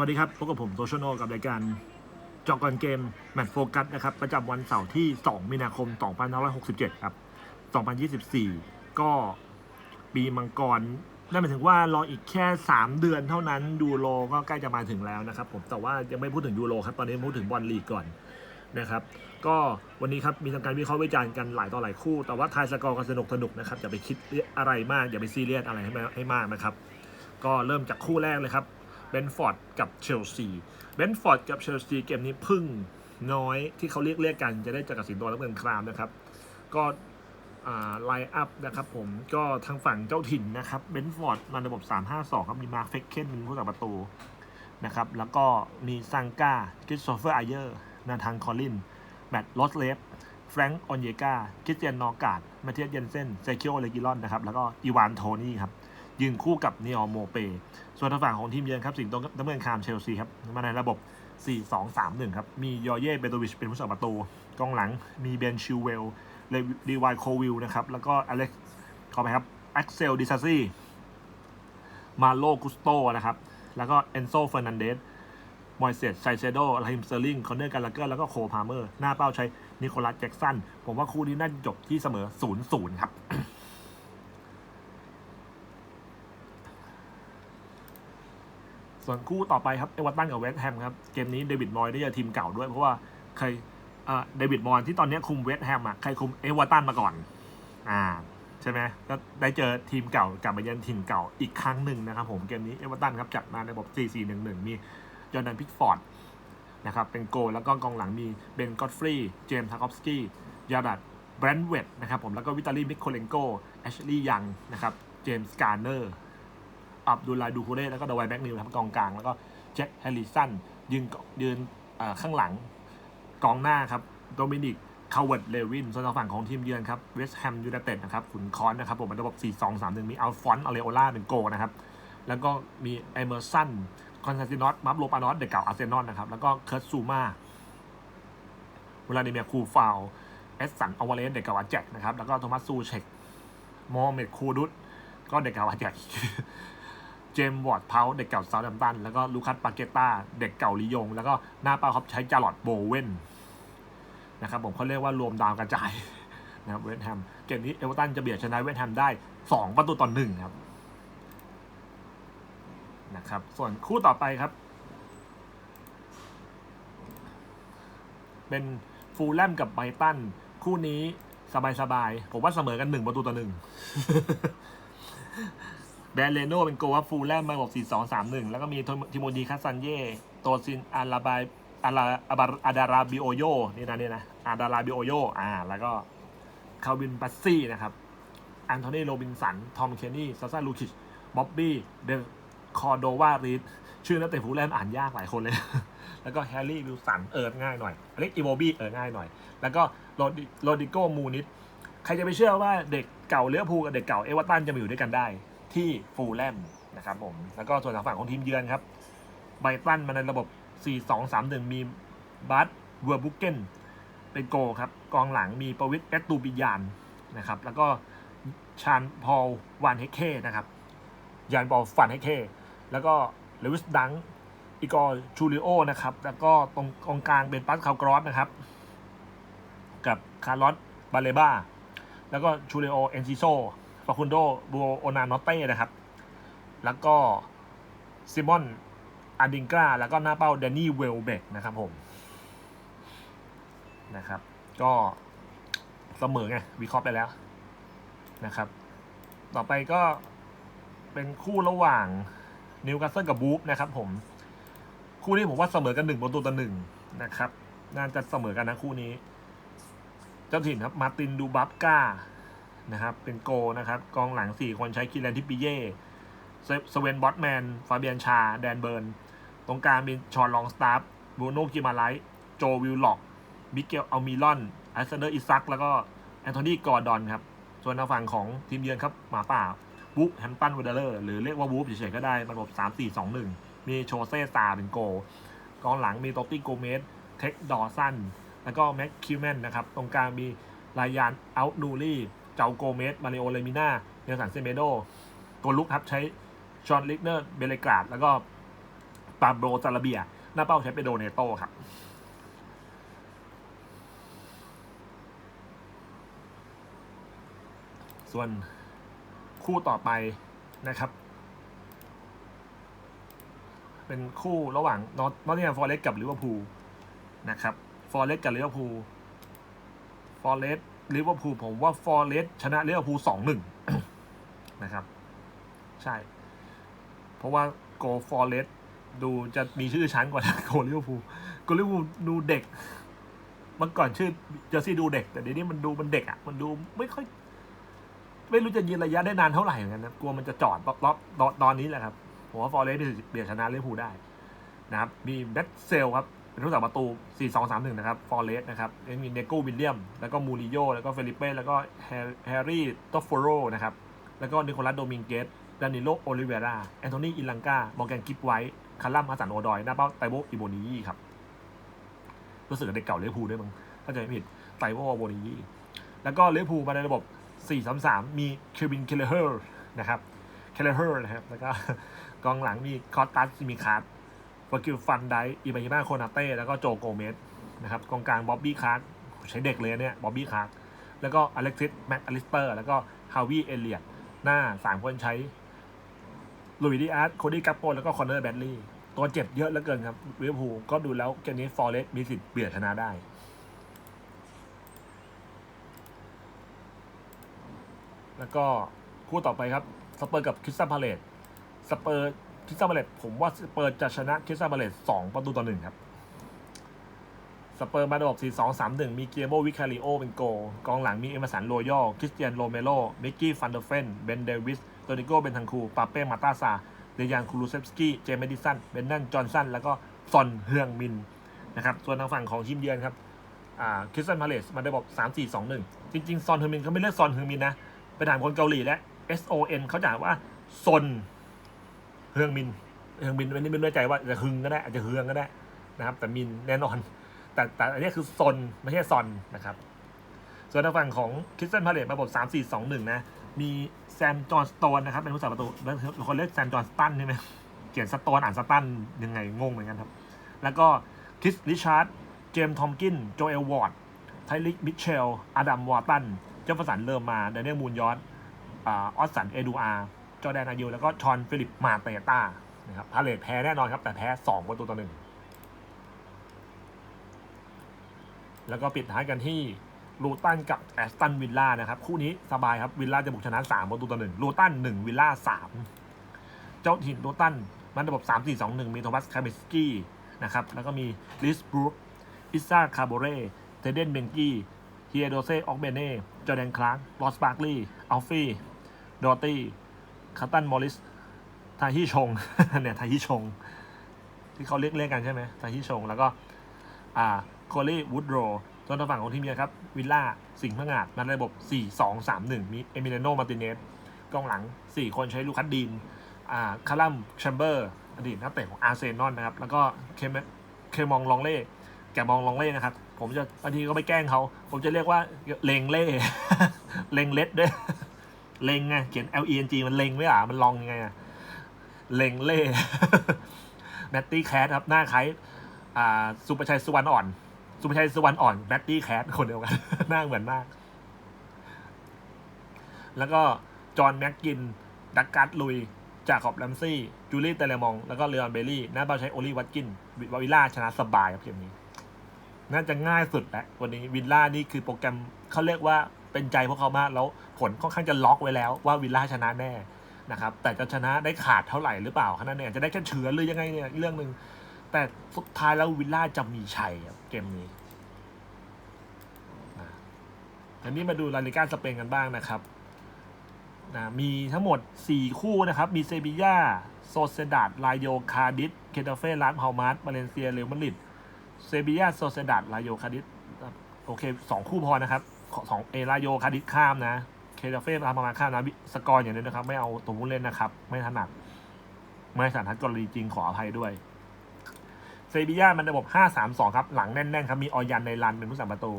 วัสดีครับพบกับผมโตชโนกับรายการจอกก่อนเกมแมตช์โฟกัสนะครับ ประจำวันเสาร์ที่ 2 มีนาคม 2567 ครับ 2024 ก็ปีมังกรนั่นหมายถึงว่ารออีกแค่ 3 เดือนเท่านั้นยูโรก็ใกล้จะมาถึงแล้วนะครับผมแต่ว่ายังไม่พูดถึงยูโรครับ ตอนนี้พูดถึงบอลลีกก่อนนะครับ ก็วันนี้ครับมีทำการวิเคราะห์วิจารณ์กันหลายต่อหลายคู่ แต่ว่าทายสกอร์กันสนุกสนุกนะครับอย่าไปคิดอะไรมากอย่าไปซีเรียสอะไรให้มากนะครับ ก็เริ่มจากคู่แรกเลยครับ เบนฟอร์ดกับเชลซีเบนฟอร์ดกับเชลซีเกมนี้พึ่งน้อยที่เขาเรียกเรียกกันจะได้จอกับสิงโตและเมืองครามนะครับ ก็ไลน์อัพนะครับผมก็ทางฝั่งเจ้าถิ่นนะครับเบนฟอร์ดมาระบบ 3-5-2 ครับมีมาเฟกเคนเป็นผู้สักประตูนะครับแล้วก็มีซังกาคริสโตเฟอร์ไอเยอร์นาทางคอลิน แมตต์ลอสเลฟแฟรงก์ออนเยกาคริสเตียนนอร์การ์ดมาเทียสเยนเซนเซคิโอเลกิลอนนะครับแล้วก็อีวานโทนี่ครับ ยืนคู่กับเนอโมเป ส่วนทางฝั่งของทีมเยือนครับ สิงโตน้ำเงินคามเชลซีครับมาในระบบ 4-2-3-1 ครับ มียอเย่เบโตวิชเป็นผู้สาประตู กองหลังมีเบนชิวเวลเลดีวายโควิลนะครับ แล้วก็อเล็กขอไปครับแอ็กเซลดิซาซี่มาโลกุสโตนะครับ แล้วก็เอนโซเฟอร์นันเดสมอยเซสไซเซโดลาฮิมเซอร์ลิงคอนเนอร์การลาเกอร์แล้วก็โคพาเมอร์ หน้าเป้าใช้นิโคลัสแจ็กสัน ผมว่าคู่นี้น่าจะจบที่เสมอ 0-0 ครับ ส่วนคู่ต่อไปครับเอเวอร์ตันกับเวสต์แฮมครับเกมนี้เดวิดมอยได้เจอทีมเก่าด้วยเพราะว่าเคยเดวิดมอยที่ตอนนี้คุมเวสต์แฮมอะเคยคุมเอเวอร์ตันมาก่อนอ่าใช่ไหมก็ได้เจอทีมเก่ากลับมาเยือนทีมเก่าอีกครั้งหนึ่งนะครับผมเกมนี้เอเวอร์ตันครับจัดมาในระบบ 4-4-1-1 มีจอร์แดนพิกฟอร์ดนะครับเป็นโกแล้วก็กองหลังมีเบนกอตฟรีเจมส์ทาคอฟสกี้ยาดัดแบรนด์เวดนะครับผมแล้วก็วิตาลีมิคโคเลนโกแอชลีย์ยังนะครับเจมส์การ์เนอร์ อับดุลลาดูคูเร่แล้วก็ดวายแบ็กนิวครับกองกลาง แล้วก็แจ็คแฮร์ริสันยืนยืนข้างหลังกองหน้าครับโดมินิกคาร์เวิร์ดเลวินส่วนทางฝั่งของทีมเยือนครับเวสต์แฮมยูไนเต็ดนะครับขุนคอนนะครับผมเป็นระบบ 4-2-3-1 มีอัลฟอนต์อเลโอล่าเป็นโกนะครับ แล้วก็มีเอเมอร์สันคอนสแตนตินอสมับโลปานอสเด็กเก่าอาร์เซนอลนะครับ แล้วก็เคิร์ตซูมาเวลาดิเมียคูฟาวเอสสันอวาเลสเด็กเก่าอาแจ็คนะครับ แล้วก็โทมัสซูเชกโมเมดคูดุตก็เด็กเก่าอาแจ็ค จมส์วอร์ดเพาเด็กเก่าเซาท์แฮมป์ตัน แล้วก็ลูคัสปาเกต้า เด็กเก่าลียง แล้วก็หน้าเป้าครับใช้จารอดโบเวนนะครับผมเขาเรียกว่ารวมดาวกระจายนะครับเวสต์แฮมเกมนี้เอเวอร์ตันจะเบียดชนะเวสต์แฮมได้ 2 ประตูต่อหนึ่งครับนะครับ ส่วนคู่ต่อไปครับ เป็นฟูลแลมกับไบรตัน คู่นี้สบายๆ ผมว่าเสมอกันหนึ่งประตูต่อหนึ่ง แบรนเลโนเป็นโกว่าฟูลแลมมาบอก4 2 3 1 แล้วก็มีทิโมดีคาซันเย่โตซินอาราบายอาราอาบาอาดาราบิโอโยนี่นะนี่นะอาดาราบิโอโยอ่า แล้วก็คาวินปัสซี่นะครับอันโทนีโรบินสัน ทอม เคนนี่ซาซาลูคิชบ๊อบบี้ เดคอโดวารีดชื่อนักเตะฟูลแลมอ่านยากหลายคนเลย แล้วก็แฮร์รี่วิลสัน เอิร์ง่ายหน่อยอเล็กอีโวบี้ เอิร์ง่ายหน่อย แล้วก็โรดิโรดิโกมูนิสใครจะไปเชื่อว่าเด็กเก่าเลี้ยวภูกับเด็กเก่าเอเวอร์ตันจะมาอยู่ด้วยกันได้ ที่ฟูลแลมนะครับผม แล้วก็ส่วนทางฝั่งของทีมเยือนครับไบตันมาในระบบ 4-2-3-1 มีบัตเวอร์บุกเกนเป็นโกครับ กองหลังมีประวิทย์แอตตูบิยานนะครับ แล้วก็ชานพอลวานเฮเคนะครับ ยานบอลฟันเฮเค แล้วก็เลวิสดังอีกอร์ชูริโอนะครับ แล้วก็ตรงกองกลางเป็นปัสคาวกรอสนะครับ กับคาร์ลอสบาเลบ้า แล้วก็ชูริโอเอนซิโซ ฟาคุนโดบูโอนานอเต้นะครับ แล้วก็ซิมอนอาดิงกาแล้วก็หน้าเป้าแดนนี่เวลเบกนะครับผมนะครับ ก็เสมอไงวิเคราะห์ไปแล้วนะครับ ต่อไปก็เป็นคู่ระหว่างนิวคาสเซิลกับบูฟนะครับผม คู่นี้ผมว่าเสมอกันหนึ่งประตูต่อหนึ่งนะครับ น่าจะเสมอกันนะคู่นี้ เจ้าถิ่นครับ มาตินดูบับกา นะครับ เป็นโกนะครับ กองหลัง 4 คนใช้คิรันทิปปิเย่สเวนบอตแมน ฟาเบียนชา แดนเบิร์น ตรงกลางมีชอนลองสตาร์บูโน่กิมาไลท์โจวิลล็อกมิเกลอัลมิลอนอัสเดอร์อิซัก แล้วก็แอนโทนีกอร์ดอนครับ ส่วนทางฝั่งของทีมเยือนครับ หมาป่าวูฟแฮมตันวเดเลอร์หรือเรียกว่าวูฟเฉยๆก็ได้ระบบ 3 4 2 1 มีโชเซ่ซาเป็นโกกองหลังมีโตตี้โกเมสเทคดอสันแล้วก็แม็กคิวแมนนะครับ ตรงกลางมีรายานอัลนูรี่ เจ้าโกเมส มาริโอเลมิน่าเนลสันเซเมโด ตัวลุกครับใช้ชอนลิกเนอร์ เบเลกราด แล้วก็ปาโบซาลาเบีย หน้าเป้าใช้เปโดเนโตครับส่วนคู่ต่อไปนะครับ เป็นคู่ระหว่างนอตนอตติงแฮมฟอร์เรสกับลิเวอร์พูลนะครับฟอร์เรสกับลิเวอร์พูลฟอร์เรส ลิเวอร์พูลผมว่าฟอร์เรสชนะลิเวอร์พูลสองหนึ่งนะครับ ใช่ เพราะว่าโกฟอร์เรสดูจะมีชื่อชั้นกว่าโกลิเวอร์พูลโกลิเวอร์พูลดูเด็กเมื่อก่อนชื่อเจอซี่ดูเด็ก แต่เดี๋ยวนี้มันดูมันเด็กอะมันดูไม่ค่อย ไม่รู้จะยืนระยะได้นานเท่าไหร่เหมือนกันนะกลัวมันจะจอดรอบตอนตอนนี้แหละครับผมว่าฟอร์เรสเบียดชนะลิเวอร์พูลได้นะครับ มีแบ็คเซลครับ เป็นผู้สาประตู 4-2-3-1 นะครับ ฟอร์เรสนะครับยังมีเนโก้วิลเลียม แล้วก็มูริโยแล้วก็เฟลิเป้ แล้วก็แฮร์รี่ตอฟโฟโรนะครับ แล้วก็นิโคลัสโดมิงเกสดานิโลโอลิเวรา แอนโทนีอิลังกา มอร์แกนกิฟไวท์คารัมฮัสสันโอดอย หน้าเป้าไตโบอิโบนีครับ รู้สึกกับเด็กเก่าลิเวอร์พูด้วยมั้งถ้าจะไม่ผิดไตโบอิโบนีแล้วก็ลิเวอร์พูมาในระบบ 4-3-3 มีเควินเคเลเฮอร์นะครับ เคเลเฮอร์นะครับ แล้วก็กองหลังมีคอตัสมีคาร์ ดฟอร์กิลฟันไดอิบาฮิมาโคนาเต้ แล้วก็โจโกเมสนะครับกองกลางบ๊อบบี้คาร์ดใช้เด็กเลยเนี่ยบ๊อบบี้คาร์ดแล้วก็อเล็กซิสแม็กอลิสเตอร์ แล้วก็ฮาวิเอเลียตหน้าสามคนใช้ลุยดิอาร์ตโคดี้กัปโปแล้วก็คอนเนอร์แบดลีย์ตัวเจ็บเยอะเหลือเกินครับลิเวอร์พูลก็ดูแล้วเกมนี้ฟอร์เรสมีสิทธิ์เบียดชนะได้แล้วก็คู่ต่อไปครับ สเปอร์กับคริสตัลพาเลตสเปอร์ คริสตัลพาเลตผมว่าสเปอร์จะชนะคริสตัลพาเลตสองประตูต่อหนึ่งครับ สเปอร์มาระบบ4 2 3 1มีเกียโบวิคาริโอเป็นโกลกองหลังมีเอมสันโรยอลคริสเตียนโรเมโลมิกกี้ฟันเดอร์เฟน เบนเดวิสโตนิโกเบนทังคูปาเป้มาตาซาเดยานคูลูเซฟสกี้ เจมดิสัน เบนนันจอห์นสัน แล้วก็ซอนเฮืองมินนะครับ ส่วนทางฝั่งของทีมเยือนครับอ่าคริสตัลพาเลตมาระบบ3 4 2 1จริงๆซอนเฮืองมินเขาไม่เรียกซอนเฮืองมินนะไปถามคนเกาหลีแล้ว S O N เขาจ่านว่าซน เฮืองมินเฮืองมินไม่ได้ไม่แน่ใจว่าจะฮึงก็ได้อาจจะเฮืองก็ได้นะครับ แต่มินแน่นอน แต่แต่อันนี้คือซนไม่ใช่ซอนนะครับ ส่วนทางฝั่งของคริสตันพาเลตระบบ3 4 2 1นะ มีแซมจอห์นสโตนนะครับเป็นผู้สาประตูบางคนเรียกแซมจอห์นสตันใช่ไหมเขียนสโตนอ่านสตันยังไงงงเหมือนกันครับ แล้วก็คริสริชาร์ดเจมส์ทอมกินโจเอลวอร์ดไทลิกมิเชลอดัมวอร์ตัน เจ้าประสันเริ่มมาเดนเนียลมูนยอสออสสันเอดูอาร์ จอแดนอายุแล้วก็ชอนฟิลิปมาเตต้านะครับพาเลตแพ้แน่นอนครับ แต่แพ้2ประตูต่อหนึ่งแล้วก็ปิดท้ายกันที่ลูตันกับแอสตันวิลล่านะครับ คู่นี้สบายครับวิลล่าจะบุกชนะ3ประตูต่อหนึ่งลูตัน1วิลล่า3 เจ้าถิ่นลูตันมันระบบ 3 4 2 1 มีโทมัสคาเมสกี้นะครับแล้วก็มีลิสบรูคอิซ่าคาโบเร่เทเดนเบงกี้เฮียโดเซออกเบเน่จอแดนคลาร์กลอสบาร์กลีย์อัลฟี่ดอตตี้ คาตันมอริสทาฮิชงเนี่ยทาฮิชง ที่เขาเรียกเรียกกันใช่ไหมทาฮิชง แล้วก็ อ่าโคลีวูดโรส่วนทางฝั่งของทีมเยือนครับ วิลล่า สิงห์พังาดในระบบ 4-2-3-1 มีเอมิเนโนมาติเนสกองหลัง 4 คนใช้ลูคัสดีนอ่าคารัมแชมเบอร์ อดีตนักเตะของอาร์เซนอลนะครับ แล้วก็เคมเคมองลองเล่แกมองลองเล่นะครับ ผมจะบางทีก็ไม่แกล้งเขา ผมจะเรียกว่าเลงเล่เลงเล็ดด้วย เลงไงเขียน L E N G มันเลงไม่อะมันลองยังไงอะเลงเล่แบตตี้แคทครับ หน้าคล้ายอ่าสุประชัยสุวรรณอ่อน สุประชัยสุวรรณอ่อนแบตตี้แคทคนเดียวกัน หน้าเหมือนมาก แล้วก็จอห์นแม็กกิน ดักการ์ดลุย จากขอบแลมซี่ จูลี่เตเลมอง แล้วก็เลออนเบลลี่ หน้าเป้าใช้โอลีวัตกิน วิลล่าชนะสบายครับเกมนี้ น่าจะง่ายสุดแหล้ววันนี้วิลล่านี่คือโปรแกรมเขาเรียกว่า เป็นใจพวกเขามากแล้วผลค่อนข้างจะล็อกไว้แล้วว่าวิลล่าชนะแน่นะครับแต่จะชนะได้ขาดเท่าไหร่หรือเปล่าแค่นั้นเองจะได้แค่เฉือนหรือยังไงเนี่ยเรื่องหนึ่งแต่สุดท้ายแล้ววิลล่าจะมีชัยเกมนี้นะทีนี้มาดูลาลิก้าสเปนกันบ้างนะครับนะมีทั้งหมด 4 คู่นะครับ มีเซบีย่าโซเซดาดลายโยคาดิสเคตาเฟ่ลาสเฮามาร์มาเลเซียเรอัลมาดริดเซบียาโซเซดัดลาโยคาดิสโอเคสองคู่พอนะครับ สองเอลาโยคาดิข้ามนะ เคดาเฟ่ทำประมาณข้ามนะสกอร์อย่างนี้นะครับ ไม่เอาตัวผู้เล่นนะครับ ไม่ถนัดไม่สันทัดกรณีจริงขออภัยด้วย เซบีย่ามันระบบ 5-3-2 ครับ หลังแน่นๆครับ มีออยันในรันเป็นผู้สาประตู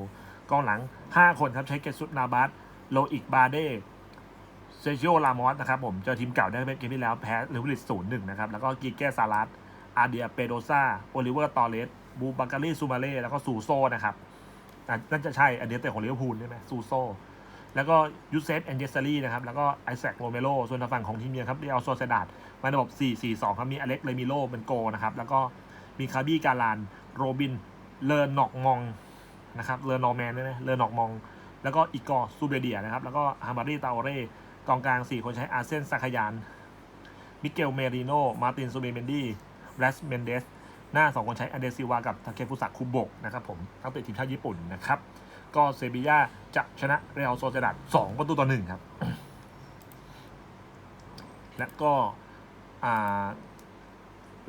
กองหลัง 5 คนครับ ใช้เกซุตนาบัสโลอิกบาเดเซจิโอลามอสนะครับผมเจอทีมเก่าได้เกมที่แล้วแพ้ลิเวอร์พูลศูนย์หนึ่งนะครับ แล้วก็กีแกซาลัสอาเดียเปโดซาโอลิเวอร์ตอเรสบูบังการีซูมาเล่แล้วก็ซูโซนะครับ น่าจะใช่อันเดียเตะของลิเวอร์พูลใช่ไหมซูโซแล้วก็ยูเซฟแอนเจสซารีนะครับ แล้วก็ไอแซคโรเมโรส่วนทางฝั่งของทีมเยือนครับเรียลโซเซดาดมาในระบบ 4-4-2 ครับ มีอเล็กเลมิโลเป็นโกนะครับ แล้วก็มีคาบี้การาน โรบิน เลอร์นอกมองนะครับเลอร์นอร์แมนด้วยนะเลอร์นอกมอง แล้วก็อีกอร์ซูเบเดียนะครับ แล้วก็ฮามารีตาโอเร่กองกลาง 4 คนใช้อาเซนซาคยาน มิเกลเมริโน มาตินซูเบเมนดี้แรสเมนเดส หน้า 2 คนใช้อเดซิวากับทาเคฟุสะคุโบะนะครับผมนักเตะทีมชาติญี่ปุ่นนะครับ ก็เซบีย่าจะชนะเรอัลโซเซดัดสองประตูต่อหนึ่งครับ และก็อ่า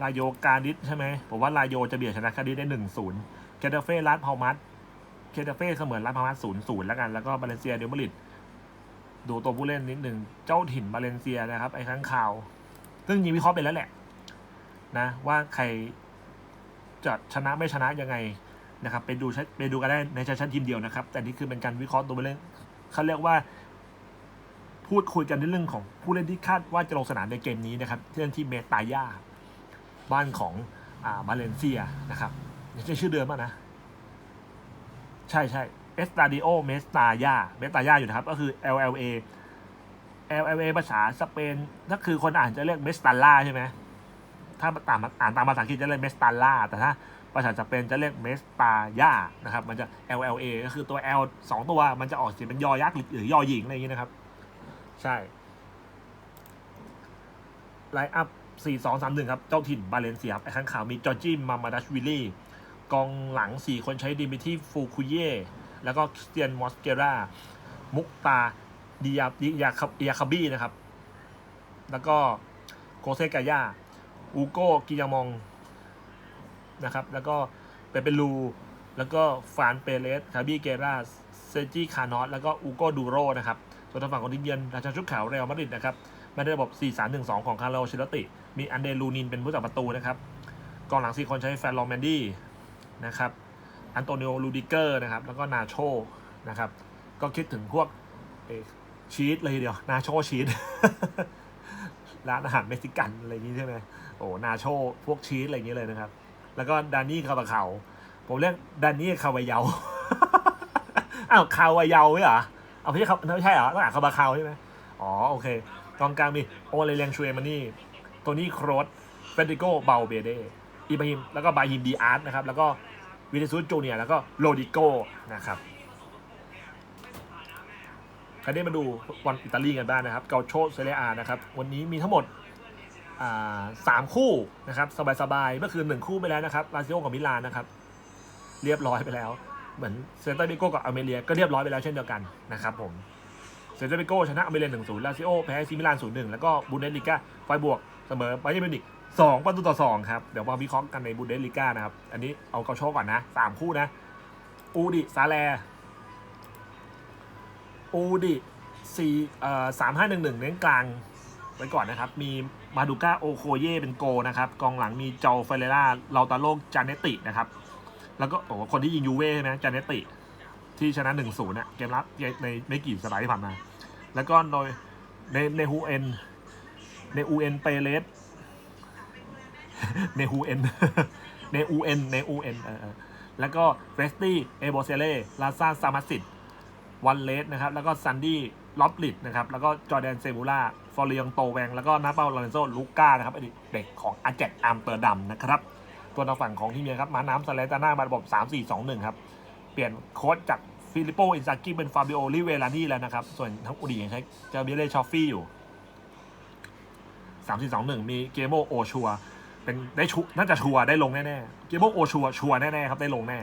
ลาโยการดิสใช่ไหมผมว่าลายโยจะเบียดชนะคาดิสได้หนึ่งศูนย์เคเดเฟ่ลาดพาวมัสเคเดเฟ่เสมือนลาดพาวมัสศูนย์ศูนย์แล้วกัน แล้วก็บาเลนเซียเดลมาริดดูตัวผู้เล่นนิดหนึ่งเจ้าถิ่นบาเลนเซียนะครับ ไอ้ข้างข่าว ซึ่งยิงวิเคราะห์ไปแล้วแหละ นะ ว่าใคร จะชนะไม่ชนะยังไงนะครับไปดูชัดไปดูกันได้ในชั้นทีมเดียวนะครับ แต่นี่คือเป็นการวิเคราะห์ตัวผู้เล่นเขาเรียกว่า พูดคุยกันในเรื่องของผู้เล่นที่คาดว่าจะลงสนามในเกมนี้นะครับเล่นที่เมตายาบ้านของอ่าบาเลนเซียนะครับนี่ใช่ชื่อเดิมป่ะนะ ใช่ใช่เอสตาดิโอเมสตายาเมสตายาอยู่นะครับ ก็คือ LLA LLA ภาษาสเปนถ้าคือคนอ่านจะเรียกเมสตาล่าใช่ไหม ถ้าตามอ่านตามภาษาอังกฤษจะเรียกเมสตาล่าแต่ถ้าภาษาสเปนจะเรียกเมสตาย่านะครับ มันจะ LLA ก็คือตัว L สองตัวมันจะออกเสียงเป็นยอยักษ์หรือยอหญิงอะไรอย่างนี้นะครับ ใช่ไลน์อัพ4 2 3 1ครับ เจ้าถิ่นบาเลนเซียครับไอ้ข้างข่าวมีจอร์จิมามาดัชวิลลี่กองหลัง4คนใช้ดิมิที่ฟูคุเย่แล้วก็คริสเตียนมอสเกรามุกตาดิยาดิยาคาบี้นะครับ แล้วก็โคเซกายา อูโกกิยามองนะครับ แล้วก็เปเปรู แล้วก็ฟานเปเรสคาบี้เกราเซจิคานอสแล้วก็อูโกดูโรนะครับ ส่วนทางฝั่งของทีมเยือนราชาชุดขาวเรอัลมาดริดนะครับมาในระบบ 4-3-1-2 ของคาร์โลเชลติ มีอันเดรูนินเป็นผู้จับประตูนะครับกองหลัง 4 คนใช้แฟนลอมแมนดี้นะครับอันโตนิโอลูดิเกอร์นะครับ แล้วก็นาโชนะครับ ก็คิดถึงพวกเอ่อชีสเลยเดียว นาโชชีส ร้านอาหารเม็กซิกันอะไรอย่างนี้ใช่ไหมโอ้นาโชพวกชีสอะไรอย่างนี้เลยนะครับ แล้วก็ดานนี่คาบาเขาผมเรียกดานนี่คาวายาอ้าวคาวายาไม่เหรอเอาไม่เขาไม่ใช่เหรอต้องอ่านคาบาคาใช่ไหมอ๋อโอเคกองกลางมีโอเลเลียงชูเอมานี่โทนี่โครสเฟเดริโกเบาเบเดอิบราฮิมแล้วก็บาฮิมดีอาร์ตนะครับแล้วก็วินิซูสจูเนียร์แล้วก็โรดิโกนะครับ คราวนี้มาดูวันอิตาลีกันบ้างนะครับ เกาโชเซเรียอานะครับ วันนี้มีทั้งหมดสามคู่นะครับ สบายๆเมื่อคืนหนึ่งคู่ไปแล้วนะครับลาซิโอกับมิลานนะครับ เรียบร้อยไปแล้ว เหมือนเซนต์บิโกกับอเมเรียก็เรียบร้อยไปแล้วเช่นเดียวกันนะครับผมเซนต์บิโกชนะอเมเรียหนึ่งศูนย์ลาซิโอแพ้ซีมิลานศูนย์หนึ่งแล้วก็บูเดสลิก้าไฟบวกเสมอไบเยอร์มิวนิกสองประตูต่อสองครับ เดี๋ยวมาวิเคราะห์กันในบูเดสลิก้านะครับ อันนี้เอาเกาโชก่อนนะสามคู่นะอูดิซาแล อูดิสี่สามห้าหนึ่งหนึ่งเน้นกลางไว้ก่อนนะครับ มีมาดูก้าโอโคเย่เป็นโกนะครับ กองหลังมีเจาเฟเรล่าเลาตาโลกจานเนตินะครับ แล้วก็โอ้คนที่ยิงยูเว่ใช่ไหมจานเนติ ที่ชนะ1นศูนย์เนี่ยเกมรับในไม่กี่สไลด์ที่ผ่านมา แล้วก็โดยในในฮูเอ็นในอูเอ็นเปเรสในฮูเอ็นในอูเอ็นในอูเอ็นเออแล้วก็เฟสตี้เอโบเซเล่ลาซาซามาสิต วันเลสนะครับ แล้วก็ซันดี้ล็อบลิดนะครับ แล้วก็จอแดนเซบูล่า ฟอร์เรียงโตแวง แล้วก็นาเปาลอเรนโซลูก้านะครับอดีตเด็กของอาเจตอัมเตอร์ดัมนะครับ ตัวทางฝั่งของทีมเมียครับมาน้ำซาเลตาน่ามาระบบ 3 4 2 1 ครับ เปลี่ยนโค้ชจากฟิลิปโปอินซากิเป็นฟาบิโอลิเวลานี่แล้วนะครับ ส่วนทั้งอุดียังใช้เจอเบเล่ชอฟฟี่อยู่ 3 4 2 1 มีเกโมโอชัวเป็นได้ชุน่าจะชัวได้ลงแน่ๆเกโมโอชัวชัวแน่ๆครับได้ลงแน่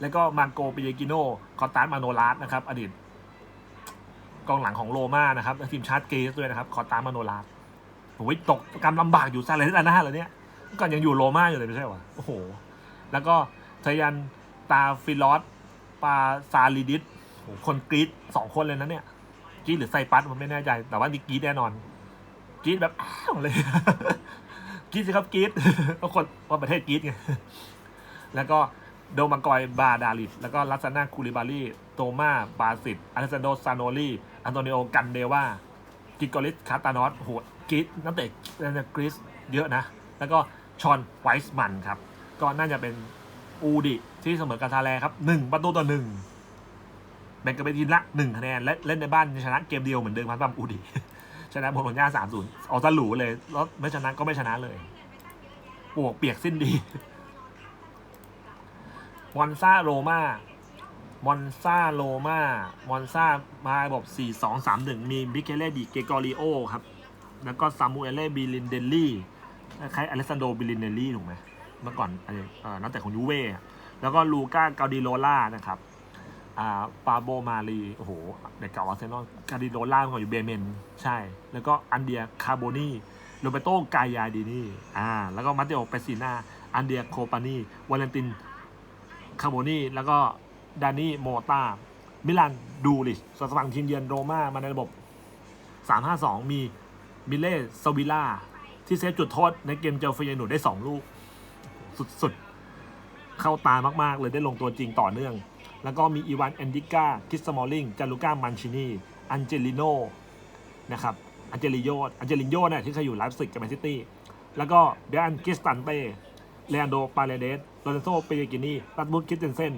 แล้วก็มาโกปิเยกิโนคอตาสมาโนลาสนะครับ อดีตกองหลังของโรม่านะครับทีมชาติเกรซด้วยนะครับคอตาสมาโนลาสโอ้ยตกกำลำบากอยู่ซาเลสอาน่าเลยเนี่ยก่อนยังอยู่โรม่าอยู่เลยไม่ใช่หรอโอ้โห แล้วก็ทยันตาฟิลอสปาซาลิดิสโอ้โหคนกรีดสองคนเลยนะเนี่ยกรีดหรือไซปัสผมไม่แน่ใจ แต่ว่านี่กรีดแน่นอนกรีดแบบอ้าวเลยกรีดสิครับกรีดก็คนว่าประเทศกรีดไงแล้วก็ โดมังกอยบาดาลิดแล้วก็ลัซานาคูลิบารีโตมาบาสิตอเลสซานโดซานโนลีอันโตนิโอกันเดวากิโกลิสคาตานอสโหกรีดนักเตะนักกรีซเยอะนะ แล้วก็ชอนไวส์มันครับ ก็น่าจะเป็นอูดิที่เสมอกับทาแลครับหนึ่งประตูต่อหนึ่งแบ่งกันเป็นทีละหนึ่งคะแนนและเล่นในบ้านชนะเกมเดียวเหมือนเดิมครับตามอูดิชนะโบโลญญาสามศูนย์ออกตะหลูเลยแล้วไม่ชนะก็ไม่ชนะเลยปวกเปียกสิ้นดี มอนซาโรมามอนซาโรมามอนซามาระบบ 4 2 3 1 มีบิเคเลดิเกกอริโอครับ แล้วก็ซามูเอเล่บิลินเดลลี่คล้ายอเลสซานโดบิลินเดลลี่ถูกไหมเมื่อก่อนอ้เอ่อนักเตะของยูเว่แล้วก็ลูก้ากาดิโลล่านะครับอ่าปาโบมาลีโอ้โหเด็กเก่าอาร์เซนอลกาดิโลล่าเมื่อก่อนอยู่เบเมน ใช่ แล้วก็อันเดียคาโบนีโรเบโตกายาดินีอ่าแล้วก็มาเตโอเปซิน่าอันเดียโคปานีวาเลนติน คาโบนีแล้วก็ดานี่โมตามิลานดูลิชส่วนฝั่งทีมเยือนโรม่ามาในระบบ 3-5-2 มีมิเล่สวิล่าที่เซฟจุดโทษในเกมเจอเฟยนูได้ 2 ลูก สุดๆ เข้าตามากๆ เลยได้ลงตัวจริงต่อเนื่อง แล้วก็มีอีวานแอนดิก้าคิสสมอลลิงจารุก้ามันชินีอันเจลิโนนะครับอันเจลิโยอันเจลิโยเนี่ยที่เคยอยู่ไลฟ์ซิกกับแมนซิตี้แล้วก็เดอันกิสตันเต้ เลอันโดปาเลเดสโรเนโซเปเยกินีรัตบุตคิสเตนเซน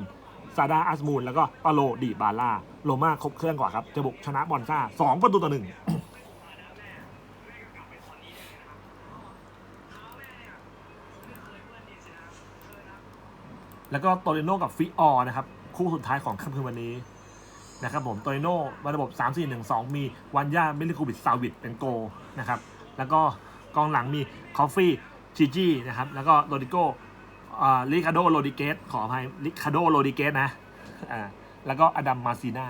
ซาดาอัสมูล แล้วก็ปาโลดิบาล่าโรม่าครบเครื่องกว่าครับจะบุกชนะบอลซ่าสองประตูต่อหนึ่งแล้วก็โตเรโนกับฟิออร์นะครับ คู่สุดท้ายของค่ำคืนวันนี้นะครับผมโตเรโนมาระบบ 3 4 1 2 มีวันย่ามิลิคูบิดซาวิดเป็นโกนะครับ แล้วก็กองหลังมีคอฟฟี่ จีจีนะครับ แล้วก็โรดิโกลิคาโดโรดิเกสขออภัยลิคาโดโรดิเกสนะอ่าแล้วก็อดัมมาซีนา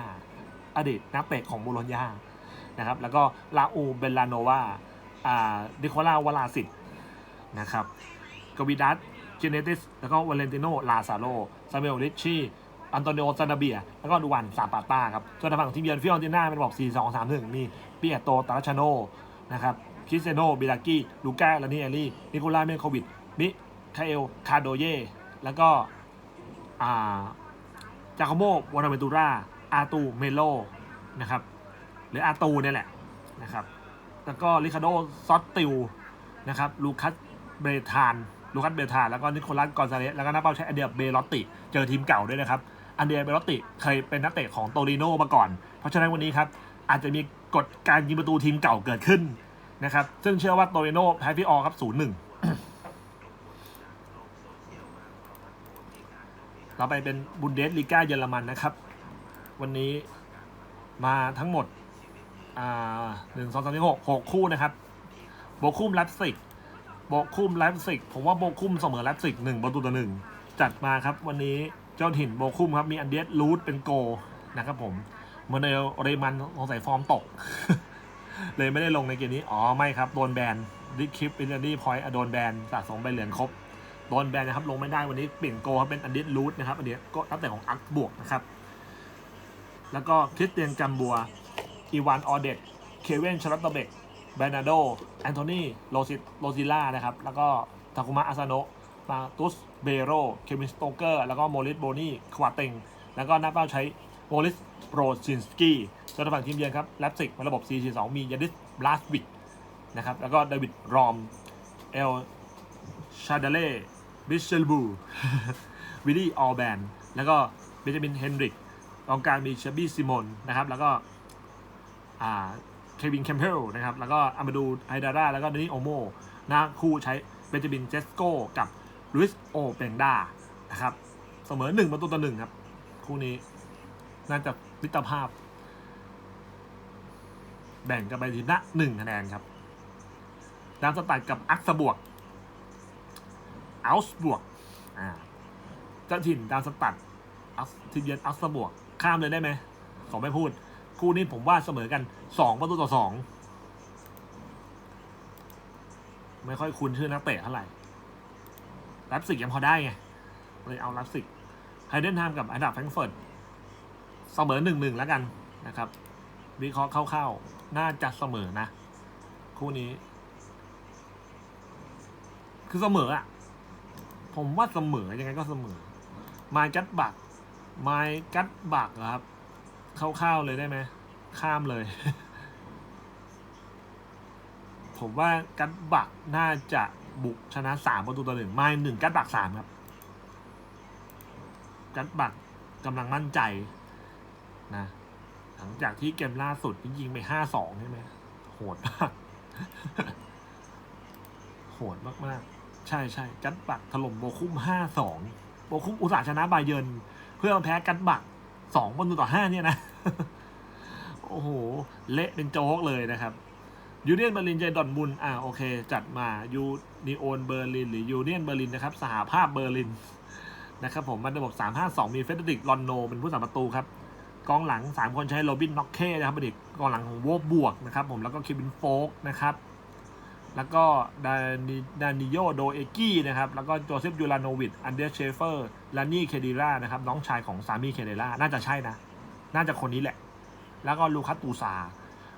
อดีตนักเตะของโบโลญญานะครับ แล้วก็ลาอูเบลลาโนวาอ่าดิโคลาวลาสิตนะครับกวิดัสเจเนติส แล้วก็วาเลนติโน ลาซาโลซาเมลริชชีอันโตนิโอซานาเบีย แล้วก็ดูวันซาปาต้าครับส่วนทางฝั่งทีมเยือนฟิออนติน่าเป็นบอก 4 2 3 1 มีเปียโตตาราชโนนะครับ คริสเซโนบิลากิลูก้าลานิเอลี่นิโคล่าเมนโควิดมิคาเอลคาโดเย่แล้วก็อ่าจาโคโมวานาเวตูราอาตูเมโลนะครับหรืออาตูเนี่ยแหละนะครับแล้วก็ริคาโดซอตติลนะครับลูคัสเบรธานลูคัสเบรธานแล้วก็นิโคลัสกอนซาเลสแล้วก็นักเป้าใช้อันเดียเบลอตติ เจอทีมเก่าด้วยนะครับอันเดียเบลอตติเคยเป็นนักเตะของโตริโนมาก่อน เพราะฉะนั้นวันนี้ครับอาจจะมีกฎการยิงประตูทีมเก่าเกิดขึ้น นะครับ ซึ่งเชื่อว่าโตเรโนแพ้พี่ออครับศูนย์หนึ่งต่อไปเป็นบุนเดสลีกาเยอรมันนะครับ วันนี้มาทั้งหมดหนึ่งสองสามสี่หกหกคู่นะครับ โบคุมไลฟ์ซิกโบคุมไลฟ์ซิกผมว่าโบคุมเสมอไลฟ์ซิกหนึ่งประตูต่อหนึ่งจัดมาครับ วันนี้เจ้าถิ่นโบคุมครับ มีอันเดสลูดเป็นโกนะครับผมเมเนลเรมันสงสัยฟอร์มตก เลยไม่ได้ลงในเกมนี้ อ๋อ ไม่ครับ โดนแบนดิคลิปอินเดดี้พอยต์โดนแบนสะสมใบเหลืองครบ โดนแบนนะครับ ลงไม่ได้วันนี้เปลี่ยนโกครับเป็นอันดียสลูดนะครับ อันเดียก็ตั้งแต่ของอักบวกนะครับ แล้วก็คริสเตียนจัมบัว อีวานออเดตเคเวนชาร์ลตเบกเบนาโด แอนโทนีโรซิโรซิล่านะครับ แล้วก็ทาคุมะอาซาโนะมาตุสเบโร เควิสโตเกอร์ แล้วก็โมริสโบนี่ควาเต็ง แล้วก็หน้าเป้าใช้โมริส โปรชินสกี้ส่วนทางฝั่งทีมเยือนครับแลปซิกระบบ 4-4-2 มียาดิสบลาสวิกนะครับ แล้วก็เดวิดรอม เอล ชาเดเล่บิชเชลบูวิลลี่ออลแบน แล้วก็เบนจามินเฮนริกกองกลางมีเชบี้ซิมอนนะครับ แล้วก็เควินแคมเพลนะครับ แล้วก็อามาดูไฮดาร่า แล้วก็เดนิโอโมนะคู่ใช้เบนจามินเจสโกกับลุยส์โอเปงด้านะครับ เสมอหนึ่งประตูต่อหนึ่งครับ คู่นี้น่าจะ มิตรภาพ แบ่งกันไปทีละหนึ่งคะแนนครับดาวสตัดกับอักษบวกอัลส์บวกอ่าเจ้าถิ่นดาวสตัดอัลทีมเยือนอัลส์บวก ข้ามเลยได้ไหมขอไม่พูด คู่นี้ผมว่าเสมอกันสองประตูต่อสองไม่ค่อยคุ้นชื่อนักเตะเท่าไหร่ลับสิกยังพอได้ไงเลยเอาลับสิกไฮเดนไทม์กับอันดับแฟรงก์เฟิร์ต เสมอหนึ่งหนึ่งแล้วกันนะครับ วิเคราะห์คร่าวๆน่าจะเสมอนะ คู่นี้ คือเสมออะผมว่าเสมอยังไงก็เสมอไมกัดบักไมกัดบักครับคร่าวๆเลยได้ไหมข้ามเลย ผมว่ากัดบักน่าจะบุกชนะสามประตูต่อหนึ่งไมาหนึ่งกัดบักสามครับกัดบักกำลังมั่นใจ นะหลังจากที่เกมล่าสุดยิงไปห้าสองใช่ไหมโหดมาก โหดมากๆ ใช่ใช่กัดบักถล่มโบคุ้มห้าสองโบคุ้มอุตส่าห์ชนะบาเยินเพื่อมาแพ้กัดบักสองประตูต่อห้าเนี่ยนะ โอ้โห เละเป็นโจ๊กเลยนะครับยูเนียนเบอร์ลินเจดอนมุนอ่าโอเค จัดมายูนิโอนเบอร์ลินหรือยูเนียนเบอร์ลินนะครับสหภาพเบอร์ลินนะครับผมมันระบบ 352 มีเฟเดริกลอนโน เป็นผู้สาประตูครับ กองหลัง 3 คนใช้โรบินน็อกเคนะครับเป็นเด็กกองหลังของโวบบวกนะครับผมแล้วก็เควินโฟกนะครับแล้วก็ดานิดานิโยโดเอกี้นะครับแล้วก็โจเซฟยูลาโนวิดอันเดรเชฟเฟอร์ลานี่เคเดรานะครับน้องชายของซามีเคเดราน่าจะใช่นะ น่าจะคนนี้แหละ แล้วก็ลูคัสตูซา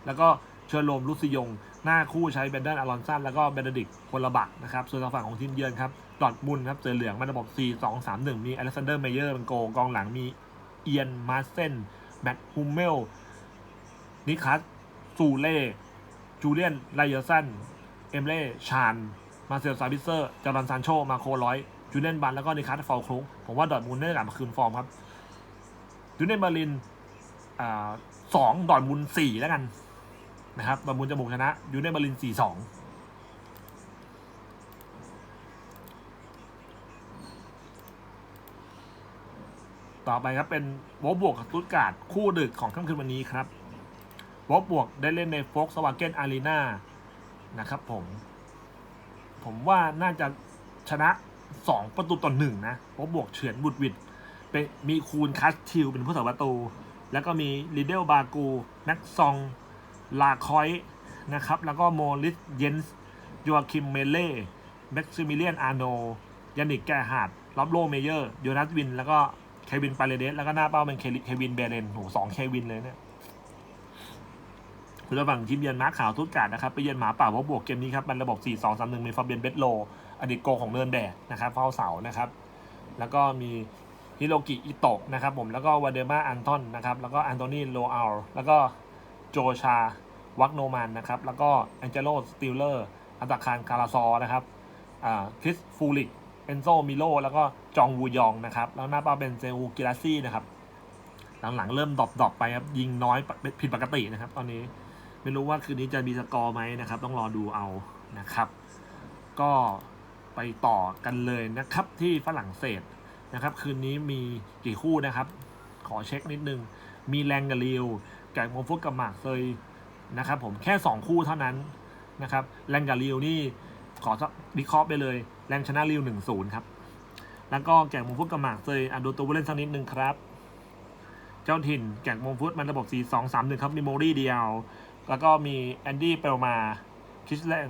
แล้วก็เชอร์โลมลุซิยง หน้าคู่ใช้เบนเดนอลอนสันแล้วก็เบนเดดิกคนละบักนะครับส่วนทางฝั่งของทีมเยือนครับดอร์ทมุนครับเสือเหลืองมันระบบ 4 2 3 1 มีอเล็กซานเดอร์เมเยอร์เป็นโกกองหลังมีเอียนมาเซน แมตฮุมเมล นิคัสซูเล่ จูเลียนไลเยอร์สัน เอมเล่ ชาน มาเซลซาบิเซอร์ จารันซานโช มาโคร้อย จูเลียนบัน แล้วก็นิคัสฟอลครุกผมว่าดอร์ทมุนด์ได้กลับมาคืนฟอร์มครับ จูเลียนเบอร์ลินอ่าสองดอนมุนสี่แล้วกันนะครับดอนมุนจะบุกชนะ ยูเนเบอร์ลินสี่สอง ต่อไปครับเป็นวอบบวกกับตุตการ์ดคู่ดึกของค่ำคืนวันนี้ครับวอบบวกได้เล่นในโฟกสวาเกนอารีนานะครับผม ผมว่าน่าจะชนะสองประตูต่อหนึ่งนะวอบบวกเฉือนบุดวิดเป็นมีคูนคัสทิลเป็นผู้สาประตู แล้วก็มีลิเดลบากูแม็กซองลาคอยนะครับ แล้วก็โมลิสเยนส์ยูอาคิมเมเล่แม็กซิมิเลียนอาร์โนยานิกแกฮาร์ดล็อบโลเมเยอร์โยนัสวิน แล้วก็ เควินปาเลเดสแล้วก็หน้าเป้าเป็นเควินเบเรนโหสองเควินเลยเนี่ยคุณระหว่างทีมเยือนม้าขาวทุตการ์นะครับไปเยือนหมาป่าวบวกเกมนี้ครับมันระบบ 4 2 3 1 มีฟาเบียนเบสโลอดีตโกของเนินแดดนะครับเฝ้าเสานะครับ แล้วก็มีฮิโรกิอิโตะนะครับผมแล้วก็วาเดมาอันทอนนะครับแล้วก็อันโตนีโลอัลแล้วก็โจชาวักโนมันนะครับแล้วก็แองเจโลสติลเลอร์อันตาคารคาราซอนะครับคริสฟูลิก อนโซมิโลแล้วก็จองวูยองนะครับ แล้วหน้าเป้าเป็นเซอูกิราซี่นะครับ หลังๆเริ่มดรอปๆไปครับ ยิงน้อยผิดปกตินะครับ ตอนนี้ไม่รู้ว่าคืนนี้จะมีสกอร์ไหมนะครับ ต้องรอดูเอานะครับ ก็ไปต่อกันเลยนะครับที่ฝรั่งเศสนะครับ คืนนี้มีกี่คู่นะครับ ขอเช็คนิดนึง มีแรงกับริวแกกโมฟุตกับหมากเซยนะครับ ผมแค่ 2 คู่เท่านั้นนะครับแรงกับริวนี่ ขอวิเคราะห์ไปเลย แรงชนะริว1-0ครับ แล้วก็แกกโมฟุตกับหมากเซยอะดูตัวผู้เล่นสักนิดนึงครับ เจ้าถิ่นแกกโมฟุตมันระบบ4-2-3-1ครับมีโมรี่เดียว แล้วก็มีแอนดี้เปลมาคิสแลง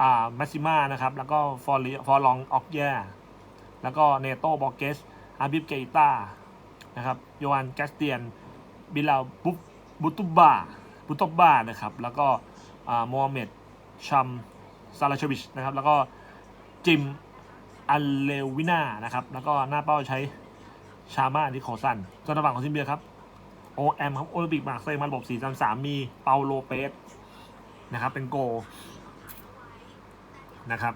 อ่าแมสซิมานะครับ แล้วก็ฟอร์ฟอร์ลองออกแย่แล้วก็เนโตบอกเกสอาบิบเกต้านะครับโยอันแกสเตียน บิลาบุบุตุบาบุตบานะครับ แล้วก็โมฮัมเหม็ดชัม ซาลาชวิชนะครับแล้วก็จิมอัลเลวินานะครับแล้วก็หน้าเป้าใช้ชามาอันดิโคสันส่วนระหว่างของทีมเบียร์ครับโอแอมครับโอลิมปิกมาร์เซย์มาระบบ4 3 3มีเปาโลเปสนะครับเป็นโกนะครับ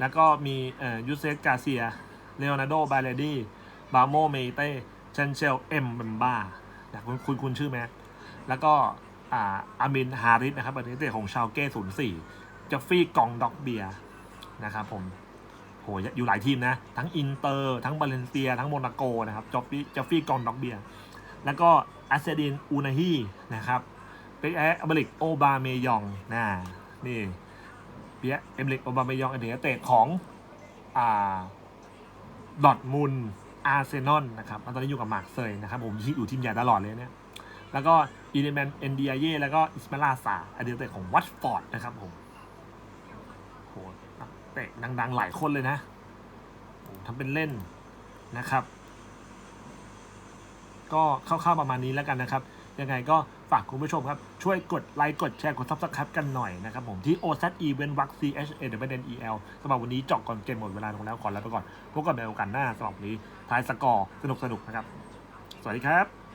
แล้วก็มีเอ่อยูเซฟกาเซียเลโอนาร์โดบาเลดีบาโมเมเต้เชนเชลเอ็มเบมบ้าอยากคุณคุณคุณชื่อไหมแล้วก็อาอามินฮาริสนะครับเป็นนักเตะของชาวเก้ศูนย์สี่ จะฟรี่กองด็อกเบียนะครับผมโหอยู่หลายทีมนะ ทั้งอินเตอร์ทั้งบาเลนเซีย ทั้งโมนาโกนะครับจอฟฟี่จอฟฟี่กองด็อกเบีย แล้วก็อาเซดินอูนาฮีนะครับเป็นแออเมริกโอบาเมยองนะนี่เปียเอเมริกโอบาเมยองอดีตเตะของอ่าดอทมุนอาร์เซนอลนะครับตอนนี้อยู่กับมาร์กเซยนะครับผมอยู่ทีมใหญ่ตลอดเลยเนี่ยแล้วก็อีเดแมนเอนดีอาเย่แล้วก็อิสมาลาซาอดีตเตะของวัตฟอร์ดนะครับผม เตะดัง ๆ หลายคนเลยนะทำเป็นเล่นนะครับ ก็คร่าวๆประมาณนี้แล้วกันนะครับ ยังไงก็ฝากคุณผู้ชมครับ ช่วยกดไลค์กดแชร์ กดซับสไครป์กันหน่อยนะครับผมที่ o z e v e n w a c c h a w n e l สำหรับวันนี้จาะก่อนเกมหมดเวลาลงแล้วขอลาไปก่อนพบกันในโอกาสหน้าสำหรับวันนี้ทายสกอร์สนุกๆนะครับ สวัสดีครับ